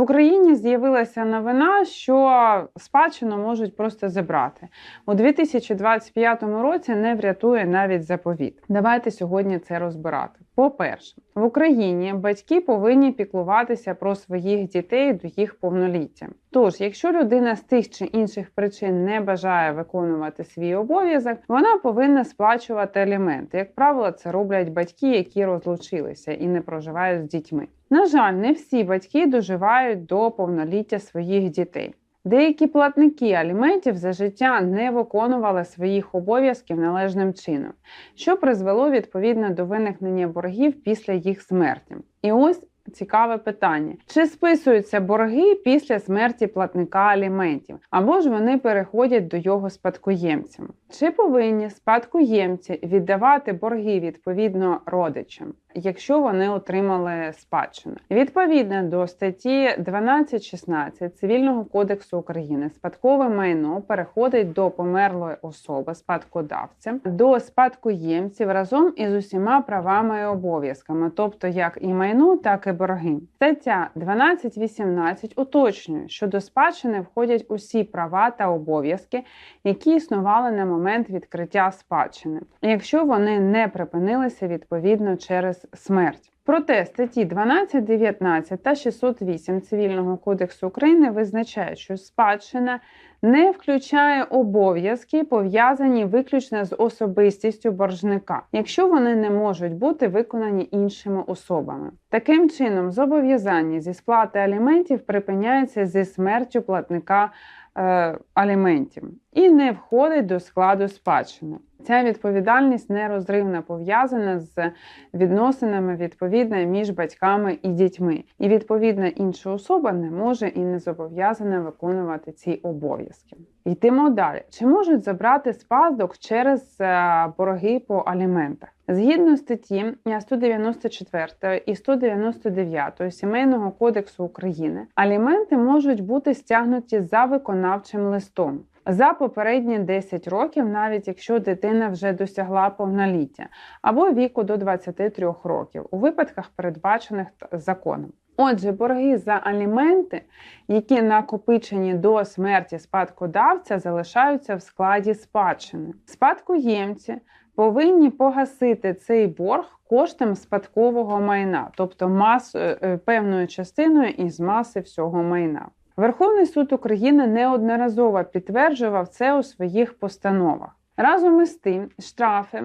В Україні з'явилася новина, що спадщину можуть просто забрати у 2025 році. Не врятує навіть заповіт. Давайте сьогодні це розбирати. По-перше, в Україні батьки повинні піклуватися про своїх дітей до їх повноліття. Тож, якщо людина з тих чи інших причин не бажає виконувати свій обов'язок, вона повинна сплачувати аліменти. Як правило, це роблять батьки, які розлучилися і не проживають з дітьми. На жаль, не всі батьки доживають до повноліття своїх дітей. Деякі платники аліментів за життя не виконували своїх обов'язків належним чином, що призвело відповідно до виникнення боргів після їх смерті. І ось цікаве питання: чи списуються борги після смерті платника аліментів, або ж вони переходять до його спадкоємцям? Чи повинні спадкоємці віддавати борги відповідно родичам? Якщо вони отримали спадщину, відповідно до статті 12.16 цивільного кодексу України, спадкове майно переходить до померлої особи спадкодавця до спадкоємців разом із усіма правами і обов'язками, тобто як і майно, так і борги. Стаття 12.18 уточнює, що до спадщини входять усі права та обов'язки, які існували на момент відкриття спадщини, якщо вони не припинилися відповідно через смерть. Проте статті 12, 19 та 608 Цивільного кодексу України визначають, що спадщина не включає обов'язки, пов'язані виключно з особистістю боржника, якщо вони не можуть бути виконані іншими особами. Таким чином, зобов'язання зі сплати аліментів припиняється зі смертю платника е, аліментів і не входить до складу спадщини. Ця відповідальність нерозривно пов'язана з відносинами відповідно між батьками і дітьми, і відповідно інша особа не може і не зобов'язана виконувати ці обов'язки. Йдемо далі. Чи можуть забрати спадок через е, борги по аліментах? Згідно статті 194 і 199 Сімейного кодексу України, аліменти можуть бути стягнуті за виконавчим листом за попередні 10 років, навіть якщо дитина вже досягла повноліття, або віку до 23 років, у випадках, передбачених законом. Отже, борги за аліменти, які накопичені до смерті спадкодавця, залишаються в складі спадщини. Спадкоємці повинні погасити цей борг коштом спадкового майна, тобто мас, е, певною частиною із маси всього майна. Верховний суд України неодноразово підтверджував це у своїх постановах. Разом із тим, штрафи,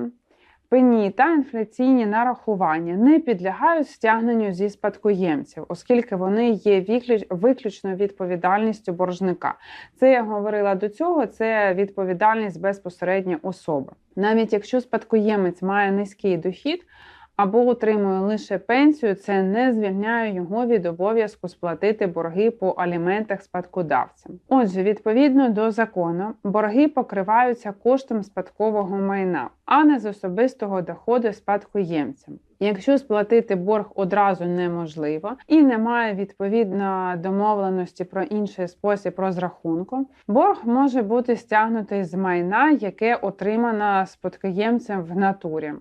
пені та інфляційні нарахування не підлягають стягненню зі спадкоємців, оскільки вони є виключно відповідальністю боржника. Це я говорила до цього, це відповідальність безпосередньо особи. Навіть якщо спадкоємець має низький дохід або отримує лише пенсію, це не звільняє його від обов'язку сплатити борги по аліментах спадкодавцям. Отже, відповідно до закону, борги покриваються коштом спадкового майна, а не з особистого доходу спадкоємцям. Якщо сплатити борг одразу неможливо і немає відповідно домовленості про інший спосіб розрахунку, борг може бути стягнутий з майна, яке отримано спадкоємцем в натурі.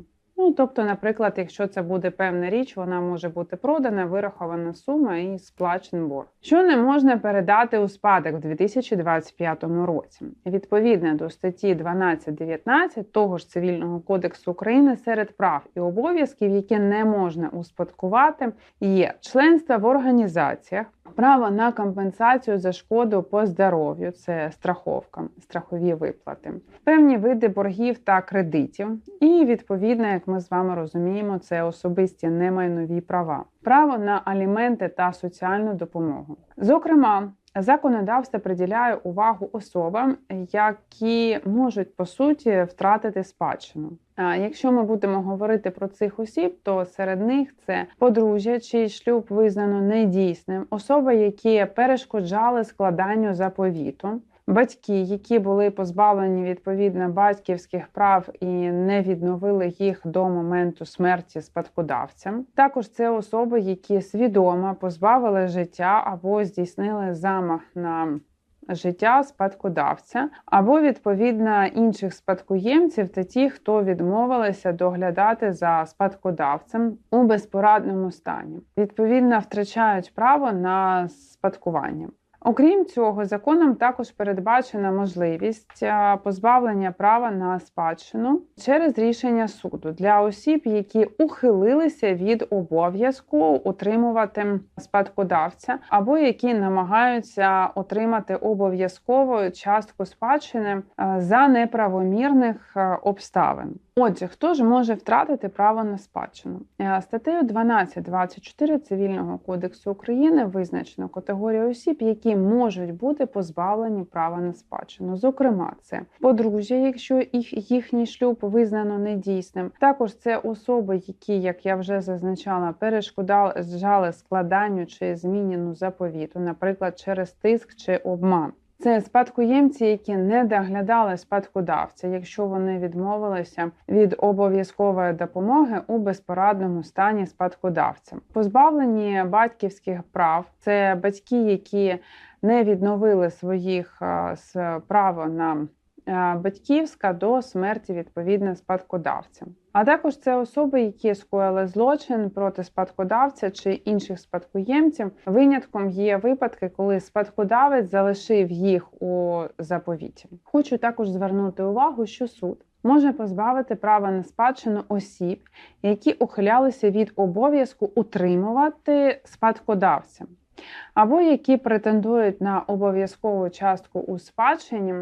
Ну, тобто, наприклад, якщо це буде певна річ, вона може бути продана, вирахована сума і сплачен борг. Що не можна передати у спадок в 2025 році, відповідно до статті 12.19 того ж цивільного кодексу України серед прав і обов'язків, які не можна успадкувати, є членство в організаціях. Право на компенсацію за шкоду по здоров'ю. Це страховка, страхові виплати, певні види боргів та кредитів, і відповідно, як ми з вами розуміємо, це особисті немайнові права, право на аліменти та соціальну допомогу. Зокрема, законодавство приділяє увагу особам, які можуть по суті втратити спадщину. А якщо ми будемо говорити про цих осіб, то серед них це подружжя, чий шлюб визнано недійсним, особи, які перешкоджали складанню заповіту батьки, які були позбавлені відповідно батьківських прав і не відновили їх до моменту смерті спадкодавцям. Також це особи, які свідомо позбавили життя або здійснили замах на життя спадкодавця або відповідно інших спадкоємців та ті, хто відмовилися доглядати за спадкодавцем у безпорадному стані, відповідно втрачають право на спадкування. Окрім цього, законом також передбачена можливість е, позбавлення права на спадщину через рішення суду для осіб, які ухилилися від обов'язку утримувати спадкодавця, або які намагаються отримати обов'язкову частку спадщини е, за неправомірних е, обставин. Отже, хто ж може втратити право на спадщину? Статтею 12.24 Цивільного кодексу України визначено категорію осіб, які можуть бути позбавлені права на спадщину. Зокрема, це подружжя, якщо їх їхній шлюб визнано недійсним. Також це особи, які, як я вже зазначала, перешкоджали складанню чи змінену заповіту, наприклад, через тиск чи обман. Це спадкоємці, які не доглядали спадкодавця, якщо вони відмовилися від обов'язкової допомоги у безпорадному стані спадкодавця. Позбавлені батьківських прав це батьки, які не відновили своїх право на батьківська до смерті відповідно спадкодавця. А також це особи, які скоїли злочин проти спадкодавця чи інших спадкоємців. Винятком є випадки, коли спадкодавець залишив їх у заповіті. Хочу також звернути увагу, що суд може позбавити права на спадщину осіб, які ухилялися від обов'язку утримувати спадкодавця або які претендують на обов'язкову частку у спадщині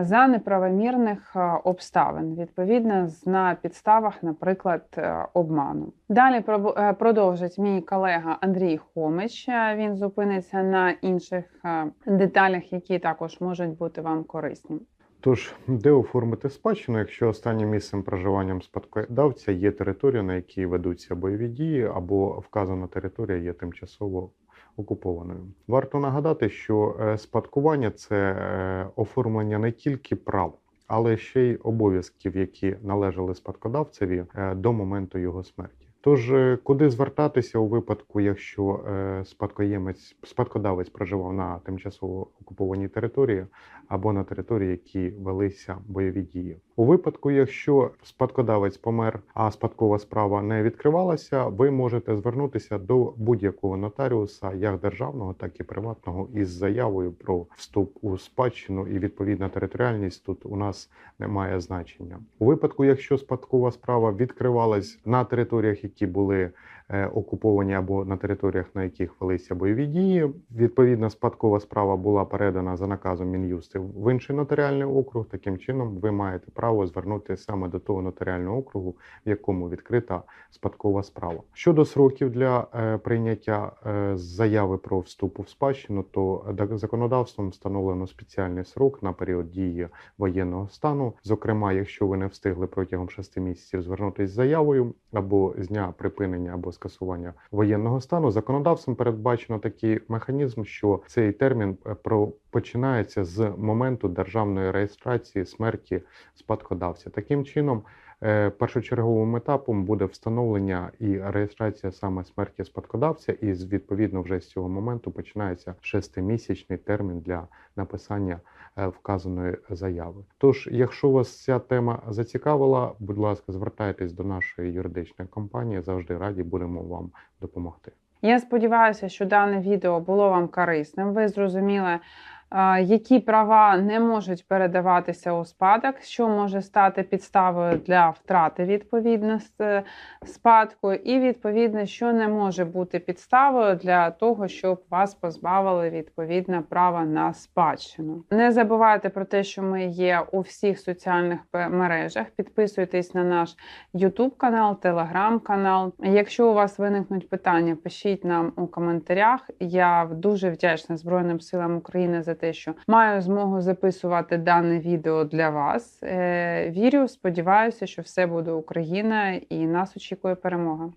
за неправомірних обставин, відповідно на підставах, наприклад, е, обману. Далі е, продовжить мій колега Андрій Хомич. Він зупиниться на інших е, деталях, які також можуть бути вам корисні. Тож, де оформити спадщину, якщо останнім місцем проживанням спадкодавця є територія, на якій ведуться бойові дії, або вказана територія є тимчасово окупованою. Варто нагадати, що е, спадкування це е, оформлення не тільки прав, але ще й обов'язків, які належали спадкодавцеві е, до моменту його смерті. Тож, куди звертатися у випадку, якщо спадкоємець спадкодавець проживав на тимчасово окупованій території або на території, які велися бойові дії? У випадку, якщо спадкодавець помер, а спадкова справа не відкривалася, ви можете звернутися до будь-якого нотаріуса, як державного, так і приватного, із заявою про вступ у спадщину і відповідна територіальність тут у нас не має значення. У випадку, якщо спадкова справа відкривалась на територіях, які були окуповані або на територіях, на яких велися бойові дії. Відповідна спадкова справа була передана за наказом Мін'юсти в інший нотаріальний округ. Таким чином, ви маєте право звернутися саме до того нотаріального округу, в якому відкрита спадкова справа. Щодо сроків для е, прийняття е, заяви про вступ у спадщину, то законодавством встановлено спеціальний срок на період дії воєнного стану. Зокрема, якщо ви не встигли протягом шести місяців звернутися з заявою або з дня припинення або скасування воєнного стану законодавством передбачено такий механізм, що цей термін про починається з моменту державної реєстрації смерті спадкодавця. Таким чином. Е, першочерговим етапом буде встановлення і реєстрація саме смерті спадкодавця, і відповідно вже з цього моменту починається шестимісячний термін для написання Е, вказаної заяви. Тож, якщо вас ця тема зацікавила, будь ласка, звертайтесь до нашої юридичної компанії. Завжди раді будемо вам допомогти. Я сподіваюся, що дане відео було вам корисним. Ви зрозуміли які права не можуть передаватися у спадок, що може стати підставою для втрати відповідно спадку, і відповідно, що не може бути підставою для того, щоб вас позбавили відповідно права на спадщину. Не забувайте про те, що ми є у всіх соціальних мережах. Підписуйтесь на наш YouTube канал, Telegram канал. Якщо у вас виникнуть питання, пишіть нам у коментарях. Я дуже вдячна Збройним силам України за те, що маю змогу записувати дане відео для вас. Е, вірю, сподіваюся, що все буде Україна і нас очікує перемога.